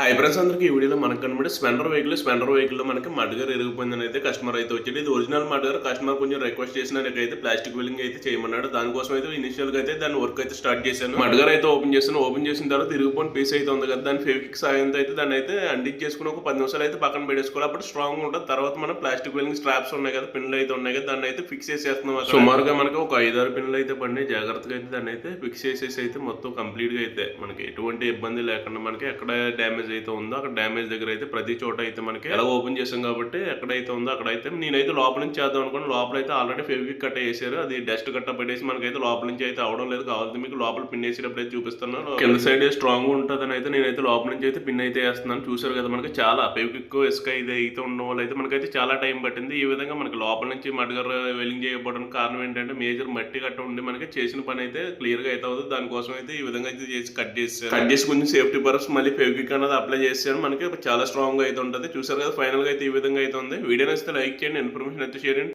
Hi friends అందరికి ఈ వీడియోలో మనకు కనబడి స్పెండర్ వెహికల్ స్పెండర్ వెహికల్ మనకి మడ్గర్ ఎరిగిపోయిందని అయితే కస్టమర్ అయితే వచ్చింది ఇది ఒరిజినల్ మడ్గర్ కస్టమర్ కొంచెం రిక్వెస్ట్ చేసినకైతే ప్లాస్టిక్ బిల్లింగ్ అయితే చేయమన్నాడు. దానికోసం అయితే ఇనిషియల్గా అయితే దాని వర్క్ అయితే స్టార్ట్ చేశాను. మడ్గర్ అయితే ఓపెన్ చేశాను. ఓపెన్ చేసిన తర్వాత తిరిగిపోయిన పీస్ అయితే ఉంది కదా దాని ఫేవిక్ సాయంతో అయితే దాన్ని అయితే అండిక్ చేసుకుని ఒక పది నిమిషాలు అయితే పక్కన పెట్టేసుకోవాలి. అప్పుడు స్ట్రాంగ్ ఉంటుంది. తర్వాత మనం ప్లాస్టిక్ బిల్లింగ్ స్ట్రాప్స్ ఉన్నాయి కదా పిన్లు అయితే ఉన్నాయి కదా దాన్ని అయితే ఫిక్స్ చేసేస్తున్నాం సుమారుగా మనకి ఒక ఐదారు పిన్లు అయితే పడినాయి. జాగ్రత్తగా అయితే దాన్ని అయితే ఫిక్స్ చేసేసి అయితే మొత్తం కంప్లీట్గా అయితే మనకి ఎటువంటి ఇబ్బంది లేకుండా మనకి ఎక్కడ డ్యామేజ్ అయితే ఉందో అక్కడ డ్యామేజ్ దగ్గర అయితే ప్రతి చోట అయితే మనకి ఎలా ఓపెన్ చేసాం కాబట్టి ఎక్కడైతే ఉందో అక్కడైతే నేనైతే లోపల నుంచి చేద్దాం అనుకోండి లోపల అయితే ఆల్రెడీ ఫెవిక్ కట్ట వేసారు అది డస్ట్ కట్ట పెట్టేసి మనకైతే లోపల నుంచి అయితే అవడం లేదు. కావాలి మీకు లోపల పిన్ వేసేటప్పుడు అయితే చూపిస్తున్నాను కింద సైడ్ స్ట్రాంగ్ ఉంటుందని అయితే నేనైతే లోపల నుంచి అయితే పిన్ అయితే వేస్తున్నాను. చూసారు కదా మనకి చాలా ఫెవిక్ ఇసుక ఇది అయితే ఉండడం వల్ల అయితే మనకైతే చాలా టైం పట్టింది. ఈ విధంగా మనకి లోపల నుంచి మడ్గర్ వెల్లింగ్ చేయకపోవడానికి కారణం ఏంటంటే మేజర్ మట్టి కట్ట ఉండి మనకి చేసిన పని అయితే క్లియర్గా అయితే అవుతుంది. దానికోసం అయితే ఈ విధంగా అయితే చేసి కట్ చేసి కట్ చేసి కొంచెం సేఫ్టీ పర్పస్ మళ్ళీ ఫెవిక్ అనేది అప్లై చేశాను మనకి చాలా స్ట్రాంగ్గా అయితే ఉంటుంది. చూసారు కదా ఫైనల్గా అయితే ఈ విధంగా అయితే ఉంది. వీడియో నచ్చితే లైక్ చేయండి ఇన్ఫర్మేషన్ అయితే షేర్ చేయండి.